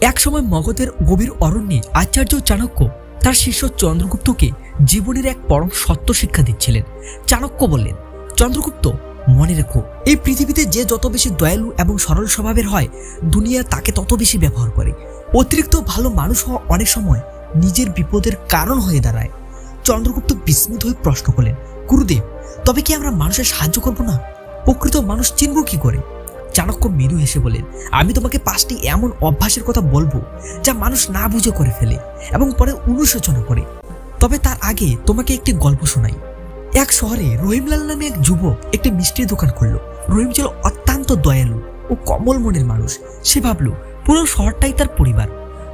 একসময় মগধের গভীর অরণ্যে আচার্য চাণক্য তার শিষ্য চন্দ্রগুপ্তকে জীবনের এক পরম সত্য শিক্ষা দিচ্ছিলেন। চাণক্য বললেন, চন্দ্রগুপ্ত, মনে রেখো, এই পৃথিবীতে যে যত বেশি দয়ালু এবং সরল স্বভাবের হয়, দুনিয়া তাকে তত বেশি ব্যবহার করে। অতিরিক্ত ভালো মানুষ হওয়া অনেক সময় নিজের বিপদের কারণ হয়ে দাঁড়ায়। চন্দ্রগুপ্ত বিস্মিত হয়ে প্রশ্ন করলেন, গুরুদেব, তবে কি আমরা মানুষের সাহায্য করব না? প্রকৃত মানুষ চিনব কি করে? চাণক্য মৃদু হেসে বলেন, আমি তোমাকে পাঁচটি এমন অভ্যাসের কথা বলব যা মানুষ না বুঝে করে ফেলে এবং পরে অনুশোচনা করে। তবে তার আগে তোমাকে একটি গল্প শোনাই। এক শহরে রহিমলাল নামে এক যুবক একটি মিষ্টির দোকান করল রহিম ছিল অত্যন্ত দয়ালু ও কমল মনের মানুষ। সে ভাবলো, পুরো শহরটাই তার পরিবার।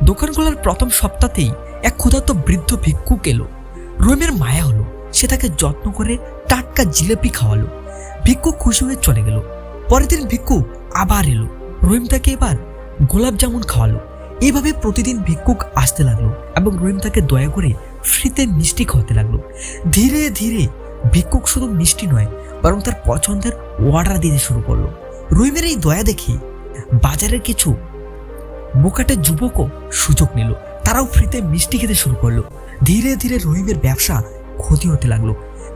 দোকান খোলার প্রথম সপ্তাহতেই এক ক্ষুধার্ত বৃদ্ধ ভিক্ষুক এলো। রহিমের মায়া হলো, সে তাকে যত্ন করে টাটকা জিলেপি খাওয়ালো। ভিক্ষুক খুশি হয়ে চলে গেল। পরের দিন ভিক্ষু আবার এলো। রহিম তাকে এবার গোলাপ জামুন খাওয়ালো। এইভাবে প্রতিদিন ভিক্ষুক আসতে লাগল এবং রহিম তাকে দয়া করে ফ্রিতে মিষ্টি খাওয়াতে লাগল। ধীরে ধীরে ভিক্ষুক শুধু মিষ্টি নয়, বরং তার পছন্দের অর্ডার দিতে শুরু করল। রহিমের এই দয়া দেখে বাজারের কিছু বোকাটে যুবকও সুযোগ নিল। তারাও ফ্রিতে মিষ্টি খেতে শুরু করল। ধীরে ধীরে রহিমের ব্যবসা ক্ষতি হতে লাগল।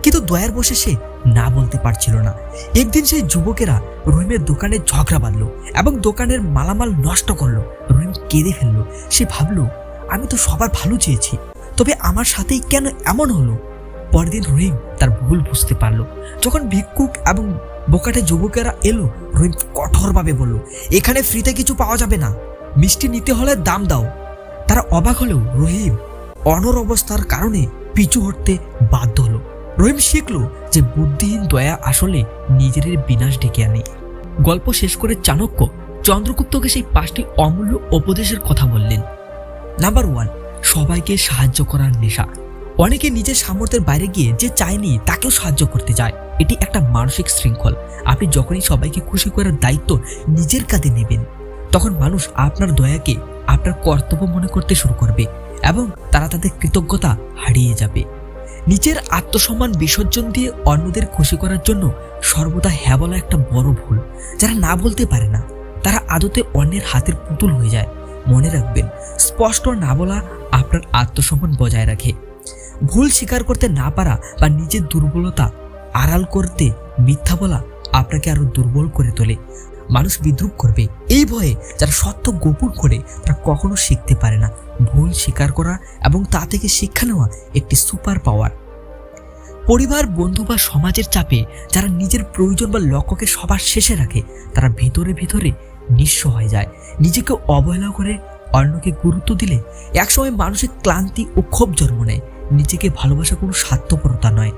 কিন্তু দয়ার বসে সে না বলতে পারছিল না। একদিন সেই যুবকেরা রহিমের দোকানে ঝগড়া বাঁধলো এবং দোকানের মালামাল নষ্ট করল। রহিম কেঁদে ফেলল। সে ভাবলো, আমি তো সবার ভালো চেয়েছি, তবে আমার সাথেই কেন এমন হলো? পরের দিন রহিম তার ভুল বুঝতে পারল। যখন ভিক্ষুক এবং বোকাটে যুবকেরা এলো রহিম কঠোরভাবে বলল, এখানে ফ্রিতে কিছু পাওয়া যাবে না। মিষ্টি নিতে হলে দাম দাও। তারা অবাক হলেও রহিম অনর অবস্থার কারণে পিছু হটতে বাধ্য হলো। রহিম শিখলো যে বুদ্ধিহীন দয়া আসলে নিজের বিনাশ ডেকে আনে। গল্প শেষ করে চাণক্য চন্দ্রগুপ্তকে সেই পাঁচটি অমূল্য উপদেশের কথা বললেন। নাম্বার ওয়ান সবাইকে সাহায্য করার নেশা। অনেকে নিজের সামর্থ্যের বাইরে গিয়ে যে চায়নি তাকেও সাহায্য করতে চায় এটি একটা মানসিক শৃঙ্খল। আপনি যখনই সবাইকে খুশি করার দায়িত্ব নিজের কাঁধে নেবেন, তখন মানুষ আপনার দয়াকে আপনার কর্তব্য মনে করতে শুরু করবে এবং তারা তাদের কৃতজ্ঞতা হারিয়ে যাবে। নিজের আত্মসম্মান বিসর্জন দিয়ে অন্যদের খুশি করার জন্য সর্বদা হ্যাঁ বলা একটা বড় ভুল। যারা না বলতে পারে না, তারা আদতে অন্যের হাতের পুতুল হয়ে যায়। মনে রাখবেন, স্পষ্ট না বলা আপনার আত্মসম্মান বজায় রাখে। ভুল স্বীকার করতে না পারা বা নিজের দুর্বলতা আড়াল করতে মিথ্যা বলা আপনাকে আরও দুর্বল করে তোলে। মানুষ বিদ্রুপ করবে। এই ভয়ে যারা সত্য গোপন করে, তারা কখনো শিখতে পারে না। ভুল স্বীকার করা এবং তা থেকে শিক্ষা নেওয়া একটি সুপার পাওয়ার পরিবার, বন্ধু বা সমাজের চাপে যারা নিজের প্রয়োজন বা লক্ষ্যকে সবার শেষে রাখে, তারা ভিতরে ভিতরে নিঃস্ব হয়ে যায়। নিজেকে অবহেলা করে অন্যকে গুরুত্ব দিলে একসময় মানুষের ক্লান্তি ও ক্ষোভ জন্ম নেয়। নিজেকে ভালোবাসা কোনো স্বার্থপরতা নয়।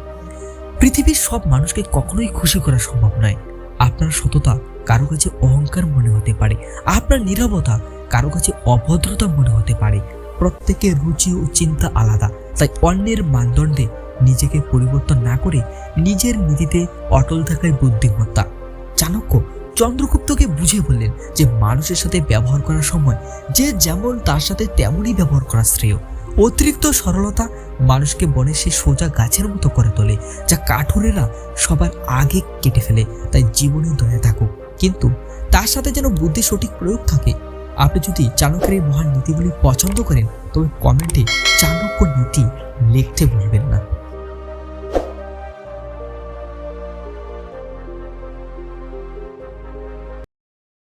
পৃথিবীর সব মানুষকে কখনোই খুশি করা সম্ভব নয়। আপনার সততা কারও কাছে অহংকার মনে হতে পারে। আপনার নীরবতা কারও কাছে অভদ্রতা মনে হতে পারে। প্রত্যেকের রুচি ও চিন্তা আলাদা, তাই অন্যের মানদণ্ডে নিজেকে পরিবর্তন না করে নিজের নীতিতে অটল থাকাই বুদ্ধিমত্তা। চাণক্য চন্দ্রগুপ্তকে বুঝে বললেন যে, মানুষের সাথে ব্যবহার করার সময় যে যেমন তার সাথে তেমনই ব্যবহার করা শ্রেয়। অতিরিক্ত সরলতা মানুষকে বনে সে সোজা গাছের মতো করে তোলে, যা কাঠুরেরা সবার আগে কেটে ফেলে, তাই জীবনে দয়া থাকুক। কিন্তু তার সাথে যেন বুদ্ধি সঠিক প্রয়োগ থাকে, আপনি যদি চাণক্যের এই মহান নীতিগুলি পছন্দ করেন, তবে কমেন্টে চাণক্য নীতি লিখতে ভুলবেন না।